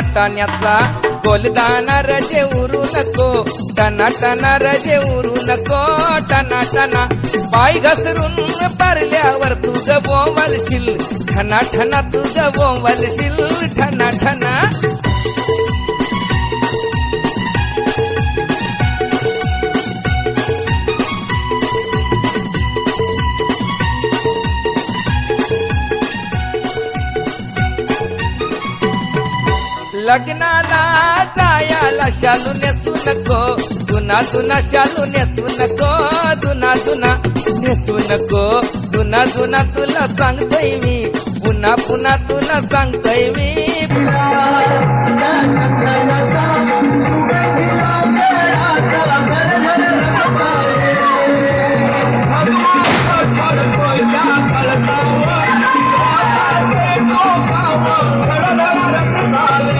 वाटाण्याचा. गोलदाना रजे उरू नको. टना टना रजे उरू नको. टना टना पाय घसरून पारल्यावर तुझं बोंबलशील ठना ठना तुझं बोंबलशील ठना ठना लग्नाला जायाला शालू नेसू नको. जुना जुना शालू नेसू नको. जुना जुना नेसू नको. जुना जुना तुला सांगतोय मी. पुन्हा पुन्हा तुला सांगतोय मी. वाईलर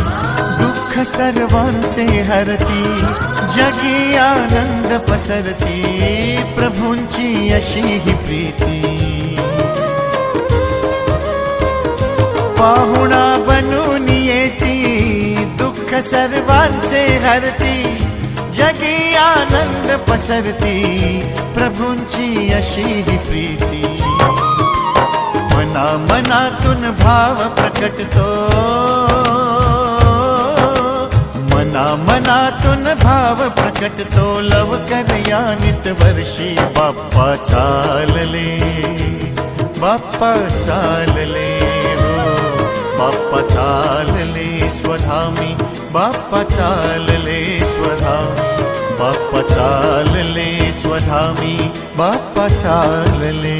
दुःख सर्वांचे हरती, जगी आनंद पसरती, प्रभूंची अशी ही प्रीती। पाहुणा बनून येती दुःख सर्वांचे हरती, जगी आनंद पसरती, प्रभूंची अशी ही प्रीती। मना मनातून भाव प्रकटतो मना मनातून भाव प्रकटतो लव करया नित वर्षी बाप्पा चालले. बाप्पा चालले हो. बाप्पा चालले स्वधामी. बाप्पा चालले स्वधामी. बाप्पा चालले स्वधामी. बाप्पा चालले.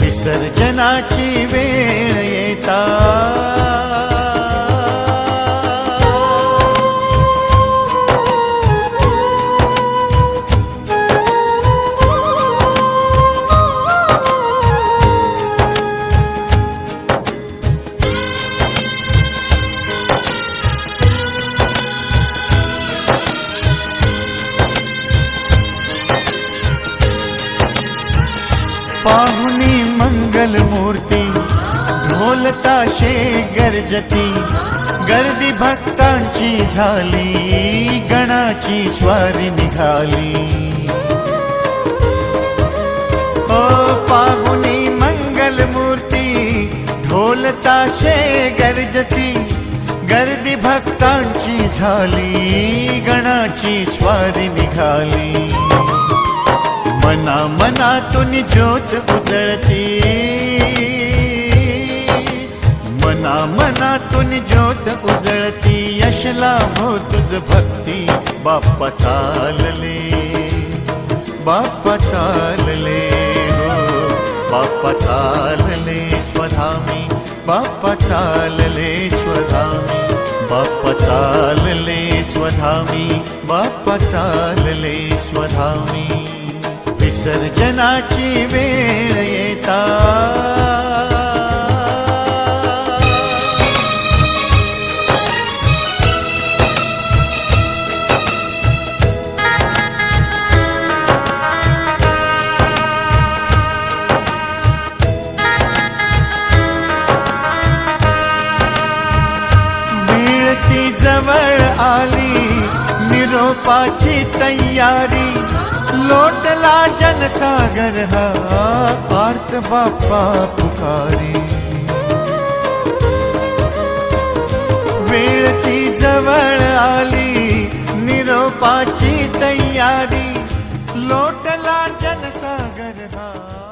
विसर्जनाची वेळ येता. पाहुनी मंगल मूर्ती ढोलताशे गरजती गर्दी भक्तांची झाली गणाची स्वारी निघाली. ओ पाहुनी मंगल मूर्ती ढोलताशे गरजती गर्दी भक्तांची झाली गणाची स्वारी निघाली. मना मनातून ज्योत उजळती. मना मनातून ज्योत उजळती यश लाभो हो तुझ भक्ती बाप्पा चालले. बाप्पा चालले हो बाप्पा चालले स्वधामी बाप्पा चालले स्वधामी बाप्पा चालले स्वधामी बाप्पा चालले स्वधामी. विसर्जनाची वेळ येता. मिळती जवळ आली निरोपाची तयारी. लोटला जनसागर हा आर्त बाप्पा पुकारी. वेळ ती जवळ आली निरोपाची तयारी लोटला जनसागर हा.